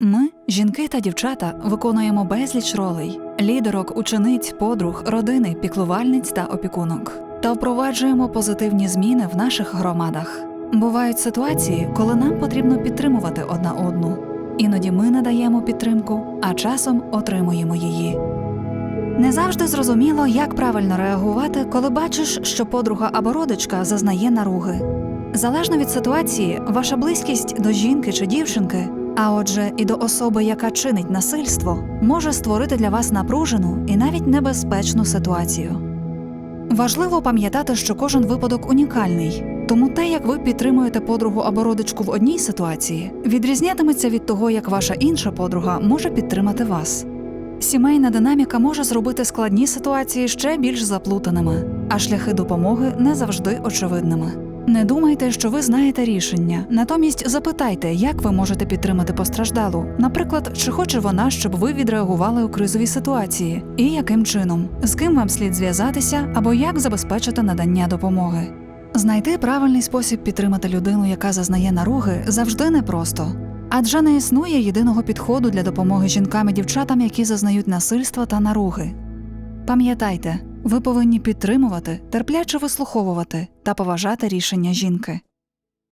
Ми, жінки та дівчата, виконуємо безліч ролей лідерок, учениць, подруг, родини, піклувальниць та опікунок та впроваджуємо позитивні зміни в наших громадах. Бувають ситуації, коли нам потрібно підтримувати одна одну. Іноді ми надаємо підтримку, а часом отримуємо її. Не завжди зрозуміло, як правильно реагувати, коли бачиш, що подруга або родичка зазнає наруги. Залежно від ситуації, ваша близькість до жінки чи дівчинки, а отже, і до особи, яка чинить насильство, може створити для вас напружену і навіть небезпечну ситуацію. Важливо пам'ятати, що кожен випадок унікальний, тому те, як ви підтримуєте подругу або родичку в одній ситуації, відрізнятиметься від того, як ваша інша подруга може підтримати вас. Сімейна динаміка може зробити складні ситуації ще більш заплутаними, а шляхи допомоги не завжди очевидними. Не думайте, що ви знаєте рішення. Натомість запитайте, як ви можете підтримати постраждалу. Наприклад, чи хоче вона, щоб ви відреагували у кризовій ситуації, і яким чином, з ким вам слід зв'язатися або як забезпечити надання допомоги. Знайти правильний спосіб підтримати людину, яка зазнає наруги, завжди непросто. Адже не існує єдиного підходу для допомоги жінкам і дівчатам, які зазнають насильства та наруги. Пам'ятайте, ви повинні підтримувати, терпляче вислуховувати та поважати рішення жінки.